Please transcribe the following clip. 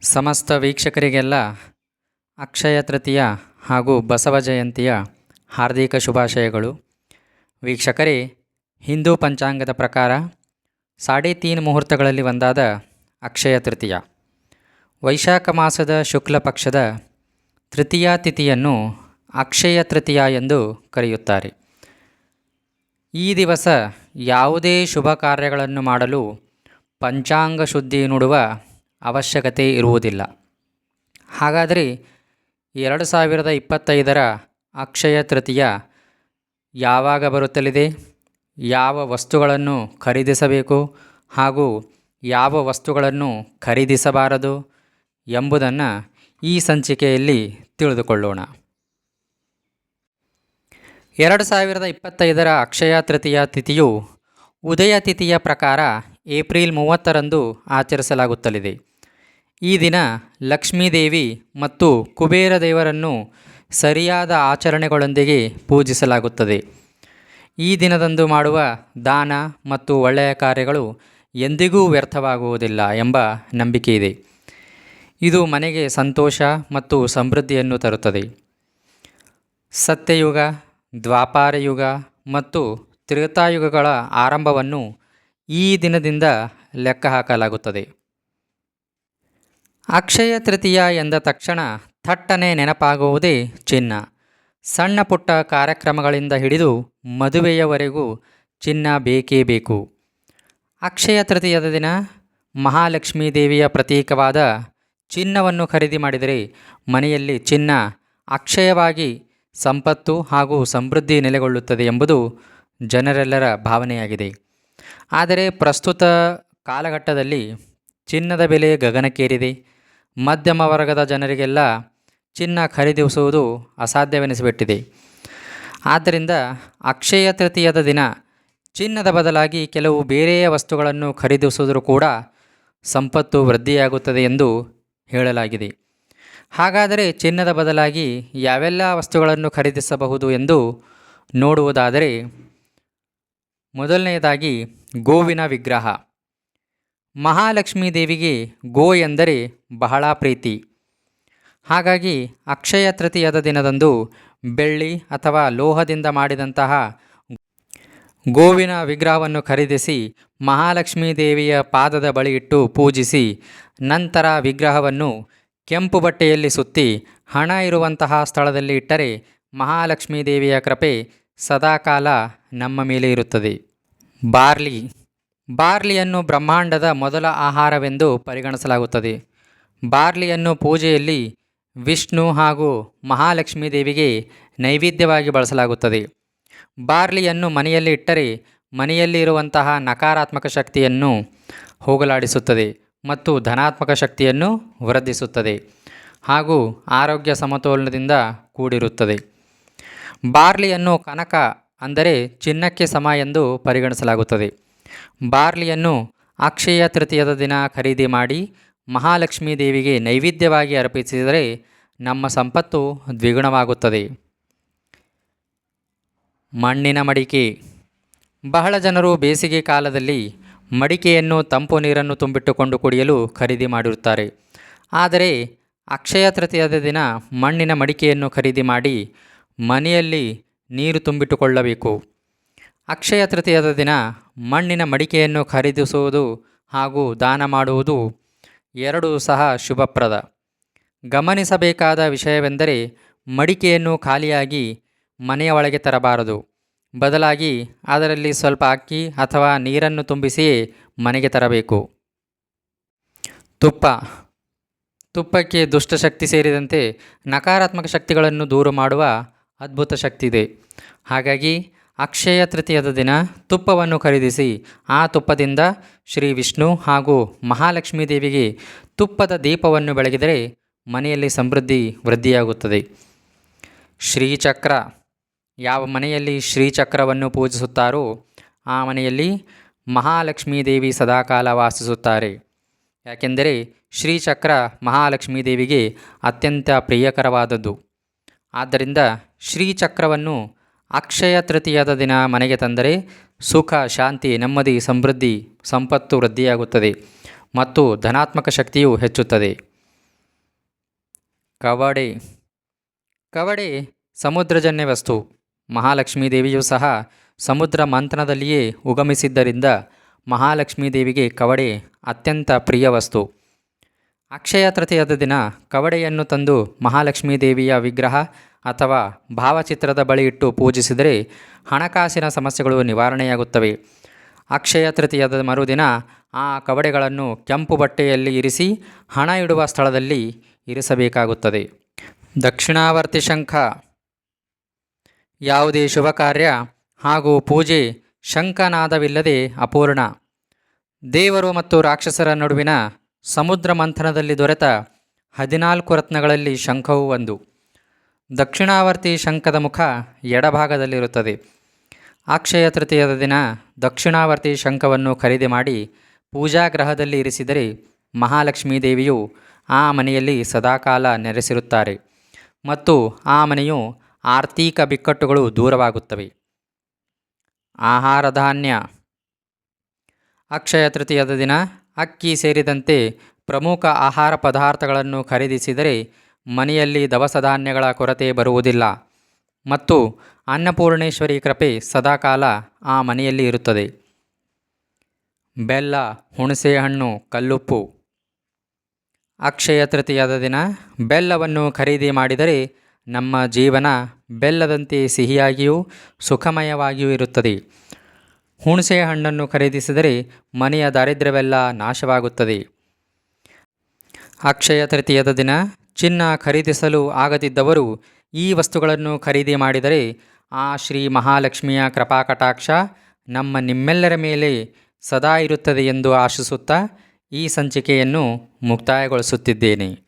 ಸಮಸ್ತ ವೀಕ್ಷಕರಿಗೆಲ್ಲ ಅಕ್ಷಯ ತೃತೀಯ ಹಾಗೂ ಬಸವ ಜಯಂತಿಯ ಹಾರ್ದಿಕ ಶುಭಾಶಯಗಳು. ವೀಕ್ಷಕರೇ, ಹಿಂದೂ ಪಂಚಾಂಗದ ಪ್ರಕಾರ ಸಾಡೆ ತೀನ್ ಮುಹೂರ್ತಗಳಲ್ಲಿ ಒಂದಾದ ಅಕ್ಷಯ ತೃತೀಯ. ವೈಶಾಖ ಮಾಸದ ಶುಕ್ಲ ಪಕ್ಷದ ತೃತೀಯ ತಿಥಿಯನ್ನು ಅಕ್ಷಯ ತೃತೀಯ ಎಂದು ಕರೆಯುತ್ತಾರೆ. ಈ ದಿವಸ ಯಾವುದೇ ಶುಭ ಕಾರ್ಯಗಳನ್ನು ಮಾಡಲು ಪಂಚಾಂಗ ಶುದ್ಧಿ ನುಡುವ ಅವಶ್ಯಕತೆ ಇರುವುದಿಲ್ಲ. ಹಾಗಾದರೆ ಎರಡು ಸಾವಿರದ ಇಪ್ಪತ್ತೈದರ ಅಕ್ಷಯ ತೃತೀಯ ಯಾವಾಗ ಬರುತ್ತಲಿದೆ? ಯಾವ ವಸ್ತುಗಳನ್ನು ಖರೀದಿಸಬೇಕು ಹಾಗೂ ಯಾವ ವಸ್ತುಗಳನ್ನು ಖರೀದಿಸಬಾರದು ಎಂಬುದನ್ನು ಈ ಸಂಚಿಕೆಯಲ್ಲಿ ತಿಳಿದುಕೊಳ್ಳೋಣ. ಎರಡು ಸಾವಿರದ ಇಪ್ಪತ್ತೈದರ ಅಕ್ಷಯ ತೃತೀಯ ತಿಥಿಯು ಉದಯ ತಿಥಿಯ ಪ್ರಕಾರ ಏಪ್ರಿಲ್ ಮೂವತ್ತರಂದು ಆಚರಿಸಲಾಗುತ್ತಲಿದೆ. ಈ ದಿನ ಲಕ್ಷ್ಮೀದೇವಿ ಮತ್ತು ಕುಬೇರ ದೇವರನ್ನು ಸರಿಯಾದ ಆಚರಣೆಗಳೊಂದಿಗೆ ಪೂಜಿಸಲಾಗುತ್ತದೆ. ಈ ದಿನದಂದು ಮಾಡುವ ದಾನ ಮತ್ತು ಒಳ್ಳೆಯ ಕಾರ್ಯಗಳು ಎಂದಿಗೂ ವ್ಯರ್ಥವಾಗುವುದಿಲ್ಲ ಎಂಬ ನಂಬಿಕೆ ಇದೆ. ಇದು ಮನೆಗೆ ಸಂತೋಷ ಮತ್ತು ಸಮೃದ್ಧಿಯನ್ನು ತರುತ್ತದೆ. ಸತ್ಯಯುಗ, ದ್ವಾಪಾರಯುಗ ಮತ್ತು ತ್ರೇತಾಯುಗಗಳ ಆರಂಭವನ್ನು ಈ ದಿನದಿಂದ ಲೆಕ್ಕ ಹಾಕಲಾಗುತ್ತದೆ. ಅಕ್ಷಯ ತೃತೀಯ ಎಂದ ತಕ್ಷಣ ಥಟ್ಟನೆ ನೆನಪಾಗುವುದೇ ಚಿನ್ನ. ಸಣ್ಣ ಪುಟ್ಟ ಕಾರ್ಯಕ್ರಮಗಳಿಂದ ಹಿಡಿದು ಮದುವೆಯವರೆಗೂ ಚಿನ್ನ ಬೇಕೇ ಬೇಕು. ಅಕ್ಷಯ ತೃತೀಯದ ದಿನ ಮಹಾಲಕ್ಷ್ಮೀ ದೇವಿಯ ಪ್ರತೀಕವಾದ ಚಿನ್ನವನ್ನು ಖರೀದಿ ಮಾಡಿದರೆ ಮನೆಯಲ್ಲಿ ಚಿನ್ನ ಅಕ್ಷಯವಾಗಿ ಸಂಪತ್ತು ಹಾಗೂ ಸಮೃದ್ಧಿ ನೆಲೆಗೊಳ್ಳುತ್ತದೆ ಎಂಬುದು ಜನರೆಲ್ಲರ ಭಾವನೆಯಾಗಿದೆ. ಆದರೆ ಪ್ರಸ್ತುತ ಕಾಲಘಟ್ಟದಲ್ಲಿ ಚಿನ್ನದ ಬೆಲೆ ಗಗನಕ್ಕೇರಿದೆ. ಮಧ್ಯಮ ವರ್ಗದ ಜನರಿಗೆಲ್ಲ ಚಿನ್ನ ಖರೀದಿಸುವುದು ಅಸಾಧ್ಯವೆನಿಸಿಬಿಟ್ಟಿದೆ. ಆದ್ದರಿಂದ ಅಕ್ಷಯ ತೃತೀಯದ ದಿನ ಚಿನ್ನದ ಬದಲಾಗಿ ಕೆಲವು ಬೇರೆಯ ವಸ್ತುಗಳನ್ನು ಖರೀದಿಸುವುದರೂ ಕೂಡ ಸಂಪತ್ತು ವೃದ್ಧಿಯಾಗುತ್ತದೆ ಎಂದು ಹೇಳಲಾಗಿದೆ. ಹಾಗಾದರೆ ಚಿನ್ನದ ಬದಲಾಗಿ ಯಾವೆಲ್ಲ ವಸ್ತುಗಳನ್ನು ಖರೀದಿಸಬಹುದು ಎಂದು ನೋಡುವುದಾದರೆ, ಮೊದಲನೆಯದಾಗಿ ಗೋವಿನ ವಿಗ್ರಹ. ಮಹಾಲಕ್ಷ್ಮೀ ದೇವಿಗೆ ಗೋ ಎಂದರೆ ಬಹಳ ಪ್ರೀತಿ. ಹಾಗಾಗಿ ಅಕ್ಷಯ ತೃತೀಯದ ದಿನದಂದು ಬೆಳ್ಳಿ ಅಥವಾ ಲೋಹದಿಂದ ಮಾಡಿದಂತಹ ಗೋವಿನ ವಿಗ್ರಹವನ್ನು ಖರೀದಿಸಿ ಮಹಾಲಕ್ಷ್ಮೀ ದೇವಿಯ ಪಾದದ ಬಳಿ ಇಟ್ಟು ಪೂಜಿಸಿ ನಂತರ ವಿಗ್ರಹವನ್ನು ಕೆಂಪು ಬಟ್ಟೆಯಲ್ಲಿ ಸುತ್ತಿ ಹಣ ಇರುವಂತಹ ಸ್ಥಳದಲ್ಲಿ ಇಟ್ಟರೆ ಮಹಾಲಕ್ಷ್ಮೀ ದೇವಿಯ ಕೃಪೆ ಸದಾಕಾಲ ನಮ್ಮ ಮೇಲೆ ಇರುತ್ತದೆ. ಬಾರ್ಲಿ ಬಾರ್ಲಿಯನ್ನು ಬ್ರಹ್ಮಾಂಡದ ಮೊದಲ ಆಹಾರವೆಂದು ಪರಿಗಣಿಸಲಾಗುತ್ತದೆ. ಬಾರ್ಲಿಯನ್ನು ಪೂಜೆಯಲ್ಲಿ ವಿಷ್ಣು ಹಾಗೂ ಮಹಾಲಕ್ಷ್ಮೀ ದೇವಿಗೆ ನೈವೇದ್ಯವಾಗಿ ಬಳಸಲಾಗುತ್ತದೆ. ಬಾರ್ಲಿಯನ್ನು ಮನೆಯಲ್ಲಿ ಇಟ್ಟರೆ ಮನೆಯಲ್ಲಿ ಇರುವಂತಹ ನಕಾರಾತ್ಮಕ ಶಕ್ತಿಯನ್ನು ಹೋಗಲಾಡಿಸುತ್ತದೆ ಮತ್ತು ಧನಾತ್ಮಕ ಶಕ್ತಿಯನ್ನು ವೃದ್ಧಿಸುತ್ತದೆ ಹಾಗೂ ಆರೋಗ್ಯ ಸಮತೋಲನದಿಂದ ಕೂಡಿರುತ್ತದೆ. ಬಾರ್ಲಿಯನ್ನು ಕನಕ ಅಂದರೆ ಚಿನ್ನಕ್ಕೆ ಸಮ ಎಂದು ಪರಿಗಣಿಸಲಾಗುತ್ತದೆ. ಬಾರ್ಲಿಯನ್ನು ಅಕ್ಷಯ ತೃತೀಯದ ದಿನ ಖರೀದಿ ಮಾಡಿ ಮಹಾಲಕ್ಷ್ಮೀ ದೇವಿಗೆ ನೈವೇದ್ಯವಾಗಿ ಅರ್ಪಿಸಿದರೆ ನಮ್ಮ ಸಂಪತ್ತು ದ್ವಿಗುಣವಾಗುತ್ತದೆ. ಮಣ್ಣಿನ ಮಡಿಕೆ. ಬಹಳ ಜನರು ಬೇಸಿಗೆ ಕಾಲದಲ್ಲಿ ಮಡಿಕೆಯನ್ನು, ತಂಪು ನೀರನ್ನು ತುಂಬಿಟ್ಟುಕೊಂಡು ಕುಡಿಯಲು ಖರೀದಿ ಮಾಡಿರುತ್ತಾರೆ. ಆದರೆ ಅಕ್ಷಯ ತೃತೀಯದ ದಿನ ಮಣ್ಣಿನ ಮಡಿಕೆಯನ್ನು ಖರೀದಿ ಮಾಡಿ ಮನೆಯಲ್ಲಿ ನೀರು ತುಂಬಿಟ್ಟುಕೊಳ್ಳಬೇಕು. ಅಕ್ಷಯ ತೃತೀಯದ ದಿನ ಮಣ್ಣಿನ ಮಡಿಕೆಯನ್ನು ಖರೀದಿಸುವುದು ಹಾಗೂ ದಾನ ಮಾಡುವುದು ಎರಡೂ ಸಹ ಶುಭಪ್ರದ. ಗಮನಿಸಬೇಕಾದ ವಿಷಯವೆಂದರೆ ಮಡಿಕೆಯನ್ನು ಖಾಲಿಯಾಗಿ ಮನೆಯ ಒಳಗೆ ತರಬಾರದು. ಬದಲಾಗಿ ಅದರಲ್ಲಿ ಸ್ವಲ್ಪ ಅಕ್ಕಿ ಅಥವಾ ನೀರನ್ನು ತುಂಬಿಸಿಯೇ ಮನೆಗೆ ತರಬೇಕು. ತುಪ್ಪ. ತುಪ್ಪಕ್ಕೆ ದುಷ್ಟಶಕ್ತಿ ಸೇರಿದಂತೆ ನಕಾರಾತ್ಮಕ ಶಕ್ತಿಗಳನ್ನು ದೂರ ಮಾಡುವ ಅದ್ಭುತ ಶಕ್ತಿ ಇದೆ ಹಾಗಾಗಿ ಅಕ್ಷಯ ತೃತೀಯದ ದಿನ ತುಪ್ಪವನ್ನು ಖರೀದಿಸಿ, ಆ ತುಪ್ಪದಿಂದ ಶ್ರೀ ವಿಷ್ಣು ಹಾಗೂ ಮಹಾಲಕ್ಷ್ಮೀ ದೇವಿಗೆ ತುಪ್ಪದ ದೀಪವನ್ನು ಬೆಳಗಿದರೆ ಮನೆಯಲ್ಲಿ ಸಮೃದ್ಧಿ ವೃದ್ಧಿಯಾಗುತ್ತದೆ. ಶ್ರೀಚಕ್ರ. ಯಾವ ಮನೆಯಲ್ಲಿ ಶ್ರೀಚಕ್ರವನ್ನು ಪೂಜಿಸುತ್ತಾರೋ, ಆ ಮನೆಯಲ್ಲಿ ಮಹಾಲಕ್ಷ್ಮೀ ದೇವಿ ಸದಾಕಾಲ ವಾಸಿಸುತ್ತಾರೆ. ಯಾಕೆಂದರೆ ಶ್ರೀಚಕ್ರ ಮಹಾಲಕ್ಷ್ಮೀ ದೇವಿಗೆ ಅತ್ಯಂತ ಪ್ರಿಯಕರವಾದದ್ದು. ಆದ್ದರಿಂದ ಶ್ರೀಚಕ್ರವನ್ನು ಅಕ್ಷಯ ತೃತೀಯದ ದಿನ ಮನೆಗೆ ತಂದರೆ ಸುಖ, ಶಾಂತಿ, ನೆಮ್ಮದಿ, ಸಮೃದ್ಧಿ, ಸಂಪತ್ತು ವೃದ್ಧಿಯಾಗುತ್ತದೆ ಮತ್ತು ಧನಾತ್ಮಕ ಶಕ್ತಿಯು ಹೆಚ್ಚುತ್ತದೆ. ಕವಡೆ. ಕವಡೆ ಸಮುದ್ರಜನ್ಯ ವಸ್ತು. ಮಹಾಲಕ್ಷ್ಮೀ ದೇವಿಯೂ ಸಹ ಸಮುದ್ರ ಮಂಥನದಲ್ಲಿಯೇ ಉಗಮಿಸಿದ್ದರಿಂದ ಮಹಾಲಕ್ಷ್ಮೀ ದೇವಿಗೆ ಕವಡೆ ಅತ್ಯಂತ ಪ್ರಿಯ ವಸ್ತು. ಅಕ್ಷಯ ತೃತೀಯದ ದಿನ ಕವಡೆಯನ್ನು ತಂದು ಮಹಾಲಕ್ಷ್ಮೀ ದೇವಿಯ ವಿಗ್ರಹ ಅಥವಾ ಭಾವಚಿತ್ರದ ಬಳಿ ಇಟ್ಟು ಪೂಜಿಸಿದರೆ ಹಣಕಾಸಿನ ಸಮಸ್ಯೆಗಳು ನಿವಾರಣೆಯಾಗುತ್ತವೆ. ಅಕ್ಷಯ ತೃತೀಯದ ಮರುದಿನ ಆ ಕವಡೆಗಳನ್ನು ಕೆಂಪು ಬಟ್ಟೆಯಲ್ಲಿ ಇರಿಸಿ ಹಣ ಇಡುವ ಸ್ಥಳದಲ್ಲಿ ಇರಿಸಬೇಕಾಗುತ್ತದೆ. ದಕ್ಷಿಣಾವರ್ತಿ ಶಂಖ. ಯಾವುದೇ ಶುಭ ಕಾರ್ಯ ಹಾಗೂ ಪೂಜೆ ಶಂಖನಾದವಿಲ್ಲದೆ ಅಪೂರ್ಣ. ದೇವರು ಮತ್ತು ರಾಕ್ಷಸರ ನಡುವಿನ ಸಮುದ್ರ ಮಂಥನದಲ್ಲಿ ದೊರೆತ ಹದಿನಾಲ್ಕು ರತ್ನಗಳಲ್ಲಿ ಶಂಖವೂ ಒಂದು. ದಕ್ಷಿಣಾವರ್ತಿ ಶಂಖದ ಮುಖ ಎಡಭಾಗದಲ್ಲಿರುತ್ತದೆ. ಅಕ್ಷಯ ತೃತೀಯದ ದಿನ ದಕ್ಷಿಣಾವರ್ತಿ ಶಂಖವನ್ನು ಖರೀದಿ ಮಾಡಿ ಪೂಜಾಗ್ರಹದಲ್ಲಿ ಇರಿಸಿದರೆ ಮಹಾಲಕ್ಷ್ಮೀ ದೇವಿಯು ಆ ಮನೆಯಲ್ಲಿ ಸದಾಕಾಲ ನೆರೆಸಿರುತ್ತಾರೆ. ಮತ್ತು ಆ ಮನೆಯು ಆರ್ಥಿಕ ಬಿಕ್ಕಟ್ಟುಗಳು ದೂರವಾಗುತ್ತವೆ. ಆಹಾರ ಧಾನ್ಯ ಅಕ್ಷಯ ತೃತೀಯದ ದಿನ ಅಕ್ಕಿ ಸೇರಿದಂತೆ ಪ್ರಮುಖ ಆಹಾರ ಪದಾರ್ಥಗಳನ್ನು ಖರೀದಿಸಿದರೆ ಮನೆಯಲ್ಲಿ ದವಸ ಧಾನ್ಯಗಳ ಕೊರತೆ ಬರುವುದಿಲ್ಲ ಮತ್ತು ಅನ್ನಪೂರ್ಣೇಶ್ವರಿ ಕೃಪೆ ಸದಾಕಾಲ ಆ ಮನೆಯಲ್ಲಿ ಇರುತ್ತದೆ. ಬೆಲ್ಲ, ಹುಣಸೆಹಣ್ಣು, ಕಲ್ಲುಪ್ಪು. ಅಕ್ಷಯ ತೃತೀಯದ ದಿನ ಬೆಲ್ಲವನ್ನು ಖರೀದಿ ಮಾಡಿದರೆ ನಮ್ಮ ಜೀವನ ಬೆಲ್ಲದಂತೆ ಸಿಹಿಯಾಗಿಯೂ ಸುಖಮಯವಾಗಿಯೂ ಇರುತ್ತದೆ. ಹುಣಸೆ ಹಣ್ಣನ್ನು ಖರೀದಿಸಿದರೆ ಮನೆಯ ದಾರಿದ್ರ್ಯವೆಲ್ಲ ನಾಶವಾಗುತ್ತದೆ. ಅಕ್ಷಯ ತೃತೀಯದ ದಿನ ಚಿನ್ನ ಖರೀದಿಸಲು ಆಗದಿದ್ದವರು ಈ ವಸ್ತುಗಳನ್ನು ಖರೀದಿ ಮಾಡಿದರೆ ಆ ಶ್ರೀ ಮಹಾಲಕ್ಷ್ಮಿಯ ಕೃಪಾಕಟಾಕ್ಷ ನಮ್ಮ ನಿಮ್ಮೆಲ್ಲರ ಮೇಲೆ ಸದಾ ಇರುತ್ತದೆ ಎಂದು ಆಶಿಸುತ್ತಾ ಈ ಸಂಚಿಕೆಯನ್ನು ಮುಕ್ತಾಯಗೊಳಿಸುತ್ತಿದ್ದೇನೆ.